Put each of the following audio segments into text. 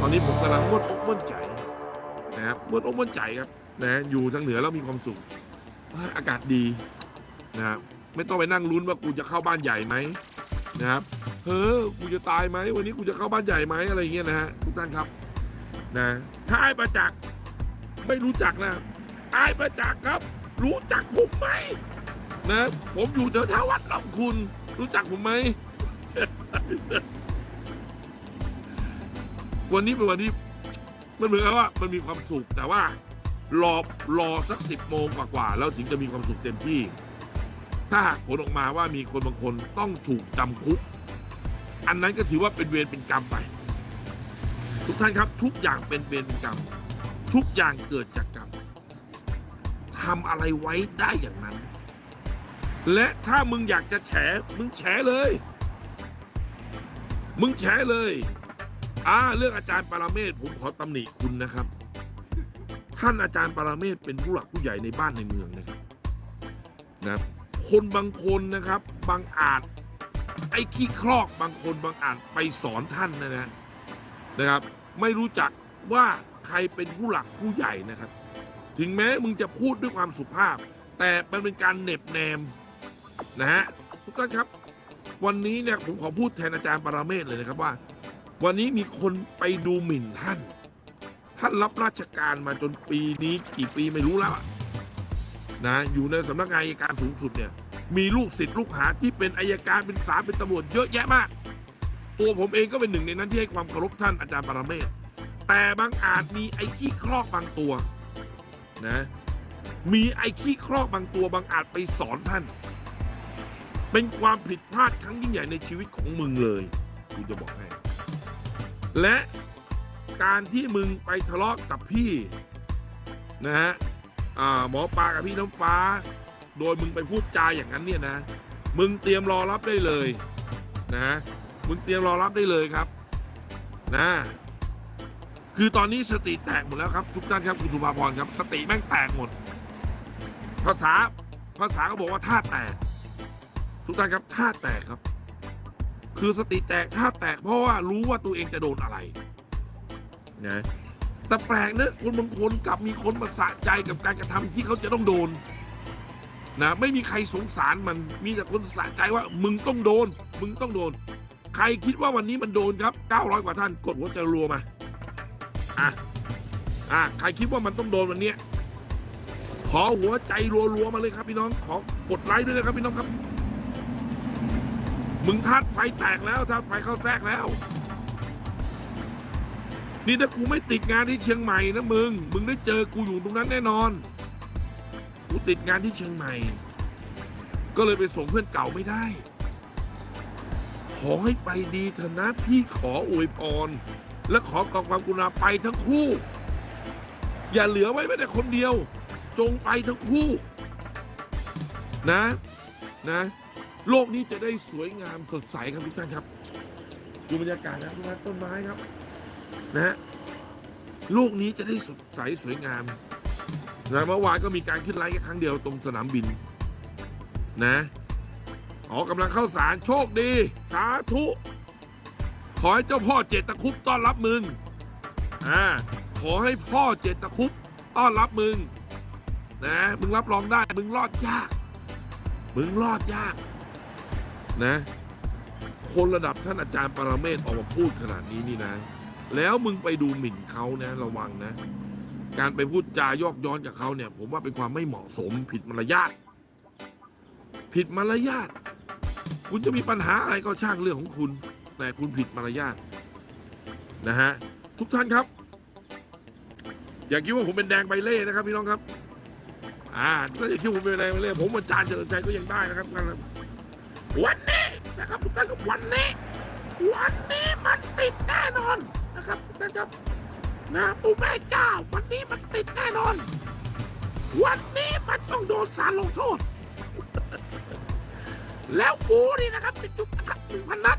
ตอนนี้ผมกำลังม้วนอกม้วนใจนะครับม้วนอกม้วนใจครับนะอยู่ทางเหนือแล้วมีความสุขอากาศดีนะครับไม่ต้องไปนั่งลุ้นว่ากูจะเข้าบ้านใหญ่ไหมนะครับเฮ้อกูจะตายไหมวันนี้กูจะเข้าบ้านใหญ่ไหมอะไรเงี้ยนะฮะทุกท่านครับนะถ้าไอ้ประจักษ์ไม่รู้จักนะไอ้ประจักษ์ครับ รู้จักผมไหมนะผมอยู่แถววัดลองคุณ รู้จักผมไหม วันนี้เป็นวันที่มันเหมือนกับว่ามันมีความสุขแต่ว่ารอรอสักสิบโมงกว่าๆแล้วถึงจะมีความสุขเต็มที่ ถ้าหากผลออกมาว่ามีคนบางคนต้องถูกจำคุก อันนั้นก็ถือว่าเป็นเวรเป็นกรรมไป ทุกท่านครับทุกอย่างเป็นเวรเป็นกรรม ทุกอย่างเกิดจากกรรมทำอะไรไว้ได้อย่างนั้น และถ้ามึงอยากจะแฉมึงแฉเลย มึงแฉเลย อ่าเรื่องอาจารย์ปราเมศผมขอตำหนิคุณนะครับ ท่านอาจารย์ปราเมศเป็นผู้หลักผู้ใหญ่ในบ้านในเมืองนะครับนะคนบางคนนะครับบางอาจไอ้ขี้ครอกบางคนบางอาจไปสอนท่านนะนะนะครับ ไม่รู้จักว่าใครเป็นผู้หลักผู้ใหญ่นะครับ ถึงแม้มึงจะพูดด้วยความสุภาพ แต่มันเป็นการเหน็บแนมนะฮะทุกท่านครับ วันนี้เนี่ยผมขอพูดแทนอาจารย์ปราเมศเลยนะครับว่า วันนี้มีคนไปดูหมิ่นท่าน ท่านรับราชการมาจนปีนี้กี่ปีไม่รู้แล้วนะอยู่ในสำนักงานอัยการสูงสุดเนี่ยมีลูกศิษย์ลูกหาที่เป็นอายการเป็นศาลเป็นตำรวจเยอะแยะมาก ตัวผมเองก็เป็นหนึ่งในนั้นที่ให้ความเคารพท่านอาจารย์ปรเมศแต่บางอาจมีไอ้ขี้ครอกบางตัวนะมีไอ้ขี้ครอกบางตัวบางอาจไปสอนท่าน เป็นความผิดพลาดครั้งยิ่งใหญ่ในชีวิตของมึงเลยกูจะบอกให้ และการที่มึงไปทะเลาะกับพี่นะฮะหมอปลากับพี่น้ำฟ้า โดยมึงไปพูดจาอย่างนั้นเนี่ยนะ มึงเตรียมรอรับได้เลยนะมึงเตรียมรอรับได้เลยครับนะคือตอนนี้สติแตกหมดแล้วครับ ทุกท่านครับคุณสุภาพรครับ สติแม่งแตกหมด ภาษาภาษาก็บอกว่าท่าแตก ทุกท่านครับท่าแตกครับ คือสติแตกท่าแตกเพราะว่ารู้ว่าตัวเองจะโดนอะไรนะแต่แปลกนะคนบางคนกลับมีคนมาสะใจกับการกระทำที่เขาจะต้องโดนนะไม่มีใครสงสารมันมีแต่คนสะใจว่ามึงต้องโดน มึงต้องโดน ใครคิดว่าวันนี้มันโดนครับ 900 กว่าท่านกดหัวใจรัวมาอะอะใครคิดว่ามันต้องโดนวันนี้ขอหัวใจรัวๆมาเลยครับพี่น้องขอกดไลค์ด้วยนะครับพี่น้องครับ มึงทัดไฟแตกแล้วทัดไฟเข้าแทรกแล้ว นี่ถ้ากูไม่ติดงานที่เชียงใหม่นะมึง มึงได้เจอกูอยู่ตรงนั้นแน่นอน กูติดงานที่เชียงใหม่ ก็เลยไปส่งเพื่อนเก่าไม่ได้ ขอให้ไปดีเถอะนะพี่ขออวยพร และขอกองความกุณาไปทั้งคู่ อย่าเหลือไว้แม้แต่คนเดียว จงไปทั้งคู่ นะ นะ โลกนี้จะได้สวยงามสดใสครับทุกท่านครับ ดูบรรยากาศนะทุกท่านต้นไม้ครับนะฮะโลกนี้จะได้สดใสสวยงามนะเมื่อวานก็มีการขึ้นไลฟ์แค่ครั้งเดียวตรงสนามบิน นะอ๋อกำลังเข้าสารโชคดี สาธุ ขอให้เจ้าพ่อเจตคุปต้อนรับมึงอ่าขอให้พ่อเจตคุปต้อนรับมึง นะ มึงรับรองได้ มึงรอดยาก มึงรอดยาก นะ คนระดับท่านอาจารย์ปรเมศออกมาพูดขนาดนี้นี่นะ แล้วมึงไปดูหมิ่นเขานะระวังนะ การไปพูดจายอกย้อนกับเขาเนี่ย ผมว่าเป็นความไม่เหมาะสมผิดมารยาทผิดมารยาทคุณจะมีปัญหาอะไรก็ช่างเรื่องของคุณ แต่คุณผิดมารยาทนะฮะทุกท่านครับ อย่าคิดว่าผมเป็นแดงใบเล่นะครับพี่น้องครับ อ่าก็อย่าคิดว่าผมเป็นแดงใบเล่ผมอาจารย์เฉลิมชัยก็ยังได้นะครับ วันนี้นะครับทุกท่านครับวันนี้ วันนี้มันติดแน่นอนนะครับทุกท่านครับนะปู่แม่เจ้าวันนี้มันติดแน่นอน วันนี้มันต้องโดนสารลงโทษ แล้วกูนี่นะครับจะจุกนะครับหนึ่งพันนัด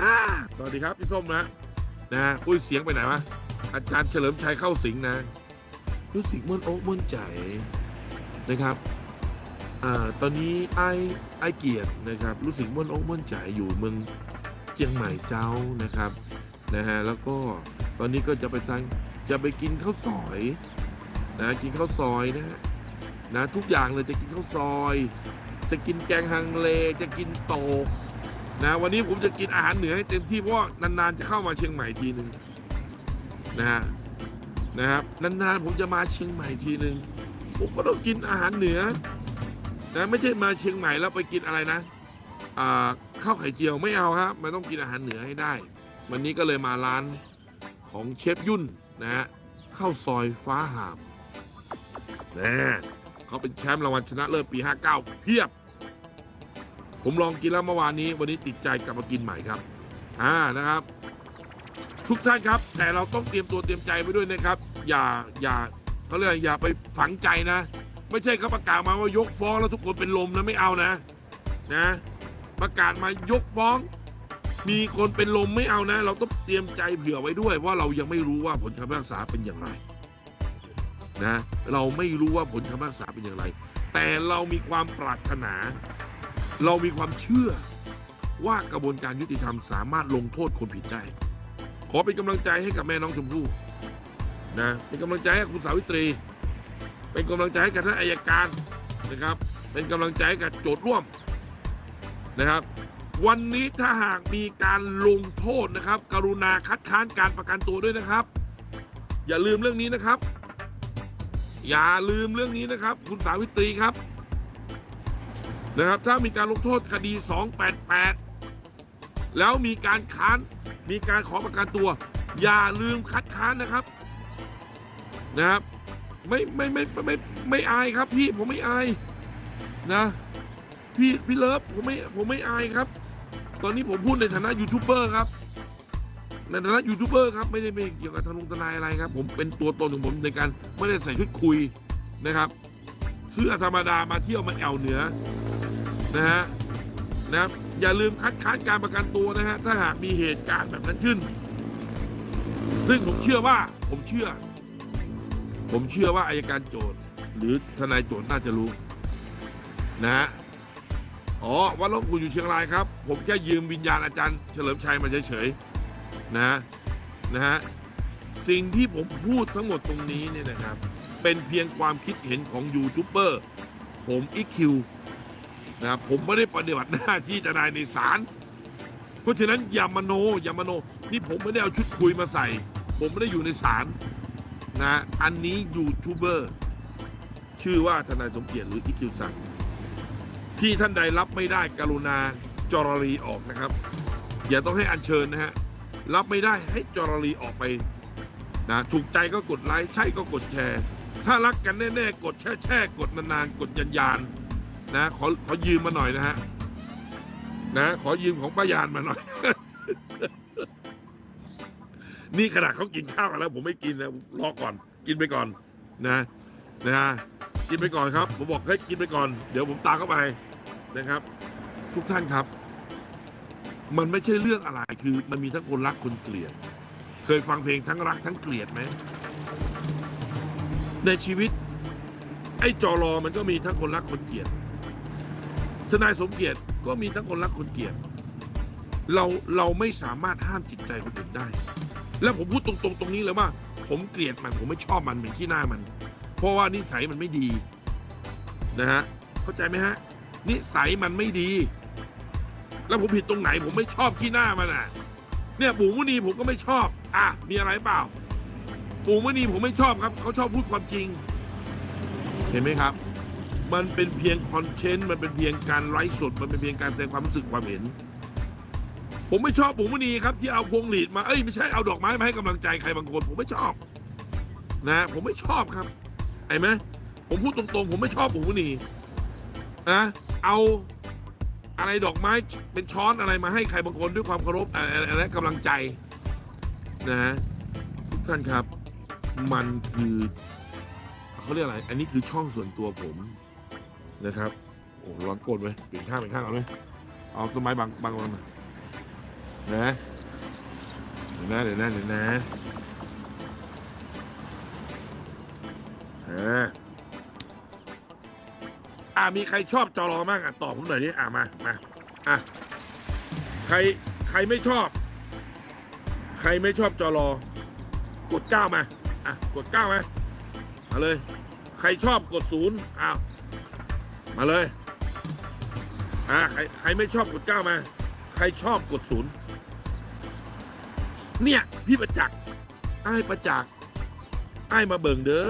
อ่าสวัสดีครับพี่ส้มนะนะอุ้ยเสียงไปไหนวะอาจารย์เฉลิมชัยเข้าสิงนะรู้สึกมันอกมันใจนะครับ ตอนนี้ไอ้ไอ้เกียรตินะครับ รู้สึกมันอกมันใจอยู่เมืองเชียงใหม่เจ้านะครับนะฮะแล้วก็ตอนนี้ก็จะไปทางจะไปกินข้าวซอยนะกินข้าวซอยนะฮะนะทุกอย่างเลยจะกินข้าวซอย จะกินแกงฮังเลจะกินโตนะวันนี้ผมจะกินอาหารเหนือให้เต็มที่เพราะนานๆจะเข้ามาเชียงใหม่ทีหนึ่งนะฮะนะครับนานๆผมจะมาเชียงใหม่ทีหนึ่งผมก็ต้องกินอาหารเหนือ นะไม่ใช่มาเชียงใหม่แล้วไปกินอะไรนะข้าวไข่เจียวไม่เอาครับมันต้องกินอาหารเหนือให้ได้ วันนี้ก็เลยมาร้านของเชฟยุ่นนะฮะข้าวซอยฟ้าหามนะเขาเป็นแชมป์รางวัลชนะเลิศปี 59 เพียบ ผมลองกินแล้วเมื่อวานนี้ วันนี้ติดใจกลับมากินใหม่ครับ อ่านะครับ ทุกท่านครับ แต่เราต้องเตรียมตัวเตรียมใจไว้ด้วยนะครับ อย่าอย่าเขาเรียกอย่าไปฝังใจนะ ไม่ใช่เขาประกาศมาว่ายกฟ้องแล้วทุกคนเป็นลมนะไม่เอานะ นะ ประกาศมายกฟ้อง มีคนเป็นลมไม่เอานะ เราต้องเตรียมใจเผื่อไว้ด้วยว่าเรายังไม่รู้ว่าผลคำพิพากษาเป็นอย่างไร นะ เราไม่รู้ว่าผลคำพิพากษาเป็นอย่างไร แต่เรามีความปรารถนา เรามีความเชื่อว่ากระบวนการยุติธรรมสามารถลงโทษคนผิดได้ ขอเป็นกำลังใจให้กับแม่น้องชมพู่นะเป็นกำลังใจให้คุณสาวิตรี เป็นกำลังใจให้กับท่านอายการนะครับ เป็นกำลังใจให้กับโจทย์ร่วมนะครับ วันนี้ถ้าหากมีการลงโทษนะครับ กรุณาคัดค้านการประกันตัวด้วยนะครับ อย่าลืมเรื่องนี้นะครับ อย่าลืมเรื่องนี้นะครับ คุณสาวิตรีครับนะครับ ถ้ามีการลงโทษคดี 288 แล้วมีการค้านมีการขอประกันตัว อย่าลืมคัดค้านนะครับนะครับ ไม่ไม่ไม่ไม่ไม่อายครับ พี่ผมไม่อายนะ พี่พี่เลิฟผมไม่ผมไม่อายครับ ตอนนี้ผมพูดในฐานะยูทูบเบอร์ครับในฐานะยูทูบเบอร์ครับไม่ได้ไม่เกี่ยวกับทนงทนายอะไรครับ ผมเป็นตัวตนของผมในการไม่ได้ใส่ชุดคุยนะครับเสื้อธรรมดามาเที่ยวมาแอวเหนือนะฮะนะอย่าลืมคัดค้านการประกันตัวนะฮะถ้าหากมีเหตุการณ์แบบนั้นขึ้น ซึ่งผมเชื่อว่าผมเชื่อ ผมเชื่อว่าอายการโจทย์หรือทนายโจทย์น่าจะรู้ นะฮะอ๋อวัดหลวงปู่อยู่เชียงรายครับ ผมแค่ยืมวิญญาณอาจารย์เฉลิมชัยมาเฉยๆนะนะฮะสิ่งที่ผมพูดทั้งหมดตรงนี้เนี่ยนะครับ เป็นเพียงความคิดเห็นของยูทูบเบอร์ผมอีคิวนะครับผมไม่ได้ปฏิบัติหน้าที่ทนายในศาลเพราะฉะนั้นอย่ามโนอย่ามโน นี่ผมไม่ได้เอาชุดคุยมาใส่ ผมไม่ได้อยู่ในศาล นะอันนี้ยูทูบเบอร์ชื่อว่าทนายสมเกียรติหรืออีคิวสังที่ท่านใดรับไม่ได้กรุณาจรรีออกนะครับ อย่าต้องให้อัญเชิญนะฮะรับไม่ได้ให้จรรีออกไปนะถูกใจก็กดไลค์ใช่ก็กดแชร์ ถ้ารักกันแน่ๆกดแช่แช่ๆกดนานๆกดยันยานนะขอขอยืมมาหน่อยนะฮะนะขอยืมของป้ายานมาหน่อย นี่ขนาดเขากินข้าวกันแล้ว ผมไม่กินนะรอก่อน กินไปก่อนนะนะฮะกินไปก่อนครับ ผมบอกให้กินไปก่อน เดี๋ยวผมตามเข้าไปนะครับ ทุกท่านครับ มันไม่ใช่เรื่องอะไรคือมันมีทั้งคนรักคนเกลียด เคยฟังเพลงทั้งรักทั้งเกลียดไหมในชีวิต ไอ้จอรอมันก็มีทั้งคนรักคนเกลียดทนายสมเกียรติก็มีทั้งคนรักคนเกลียด เราเราไม่สามารถห้ามจิตใจคนอื่นได้ แล้วผมพูดตรงๆตรงนี้เลยว่า ผมเกลียดมันผมไม่ชอบมันเหมือนขี้หน้ามัน เพราะว่านิสัยมันไม่ดีนะฮะเข้าใจไหมฮะ นิสัยมันไม่ดี แล้วผมผิดตรงไหน ผมไม่ชอบขี้หน้ามันอะ เนี่ยปู่มุนีผมก็ไม่ชอบ อะมีอะไรเปล่า ปู่มุนีผมไม่ชอบครับ เขาชอบพูดความจริง เห็นไหมครับ มันเป็นเพียงคอนเทนต์มันเป็นเพียงการไลฟ์สดมันเป็นเพียงการแสดงความรู้สึกความเห็น ผมไม่ชอบปู่มุนีครับที่เอาพวงหลีดมาเอ้ยไม่ใช่เอาดอกไม้มาให้กำลังใจใครบางคน ผมไม่ชอบ นะ ผมไม่ชอบครับเห็นไหมผมพูดตรงๆ ผมไม่ชอบปู่มุนีนะเอาอะไรดอกไม้เป็นช้อนอะไรมาให้ใครบางคนด้วยความเคารพอะไรอะไรอะไรกำลังใจ นะทุกท่านครับ มันคือเขาเรียกอะไร อันนี้คือช่องส่วนตัวผมนะครับโอ้ร้อนโกนไว้ยเปลี่ยนข้างเป็นข้างเอาไหมเอาต้นไม้บังบังบังมา นะเดี๋ยวนะเดี๋ยวนะเดี๋ยวนะอ่าอ่ามีใครชอบจอรอมากอะตอบผมหน่อยดิอ่ามามาอะใครใครไม่ชอบ ใครไม่ชอบจอรอกดเก้ามาอะกดเก้ามามาเลย ใครชอบกดศูนย์อ้าวมาเลยอ่าใครใครไม่ชอบกดเก้ามา ใครชอบกดศูนย์ เนี่ยพี่ประจักษ์ไอ้ายประจักษ์ไอ้ายมาเบิ่งเด้อ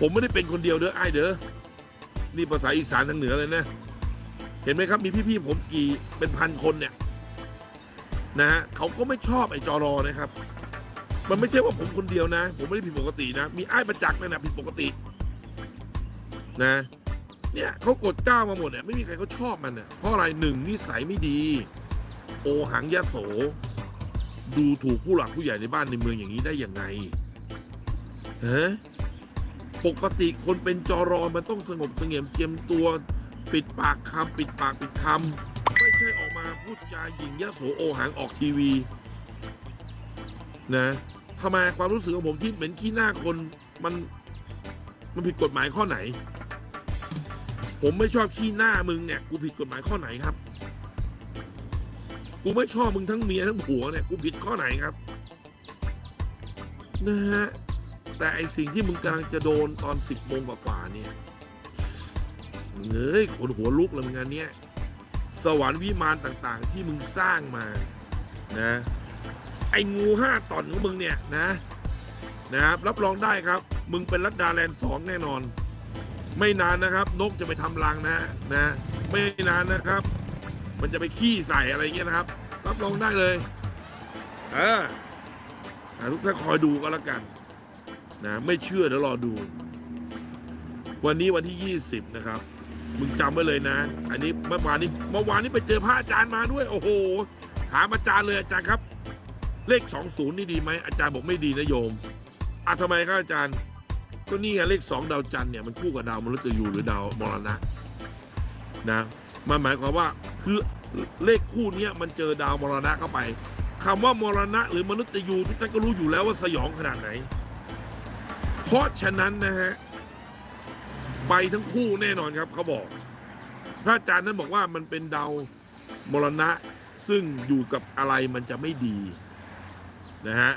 ผมไม่ได้เป็นคนเดียวเด้อไอ้ายเด้อนี่ภาษาอีสานทางเหนือเลยนะ เห็นไหมครับมีพี่ๆผมกี่เป็นพันคนเนี่ยนะฮะเขาก็ไม่ชอบไอ้จอรอนะครับ มันไม่ใช่ว่าผมคนเดียวนะ ผมไม่ได้ผิดปกตินะ มีไอ้ายประจักษ์นั่นนะผิดปกติ นะเนี่ยเขากดเก้ามาหมดเนี่ยไม่มีใครเขาชอบมันเนี่ยเพราะอะไรหนึ่งนิสัยไม่ดี โอหังยะโส ดูถูกผู้หลักผู้ใหญ่ในบ้านในเมืองอย่างนี้ได้ยังไงฮะปกติคนเป็นจอรอมันต้องสงบเสงี่ยมเจียมตัว ปิดปากคำปิดปากปิดคำไม่ใช่ออกมาพูดจาหยิ่งยะโสโอหังออกทีวี นะทำไมความรู้สึกของผมที่เหม็นขี้หน้าคนมันมันผิดกฎหมายข้อไหน ผมไม่ชอบขี้หน้ามึงเนี่ย กูผิดกฎหมายข้อไหนครับ กูไม่ชอบมึงทั้งเมียทั้งผัวเนี่ยกูผิดข้อไหนครับนะฮะแต่ไอสิ่งที่มึงกำลังจะโดนตอนสิบโมงกว่าๆเนี่ยเอ้ยขนหัวลุกเลยมึงงานเนี้ยสวรรค์วิมานต่างๆ ที่มึงสร้างมานะไองูห้าตอนของมึงเนี่ยนะนะครับรับรองได้ครับ มึงเป็นรัดดาแลนด์สองแน่นอน ไม่นานนะครับ นกจะไปทำรังนะนะ ไม่นานนะครับ มันจะไปขี้ใส่อะไรเงี้ยนะครับ รับรองได้เลยเอออะทุกท่านคอยดูก็แล้วกันนะไม่เชื่อเดี๋ยวรอดู วันนี้วันที่ 20 นะครับ มึงจำไว้เลยนะ อันนี้เมื่อวานนี้เมื่อวานนี้ไปเจอพระอาจารย์มาด้วย โอ้โห ถามอาจารย์เลยอาจารย์ครับ เลข 20 นี่ดีไหมอาจารย์บอกไม่ดีนะโยมอะทำไมครับอาจารย์ ก็นี่ไงเลข 2 ดาวจันทร์เนี่ยมันคู่กับดาวมฤตยูหรือดาวมรณะนะมันหมายความว่า คือเลขคู่นี้มันเจอดาวมรณะเข้าไปคำว่ามรณะหรือมนุษย์ยูทุกท่านก็รู้อยู่แล้วว่าสยองขนาดไหน เพราะฉะนั้นนะฮะไปทั้งคู่แน่นอนครับเขาบอก พระอาจารย์นั้นบอกว่ามันเป็นดาวมรณะซึ่งอยู่กับอะไรมันจะไม่ดีนะฮะ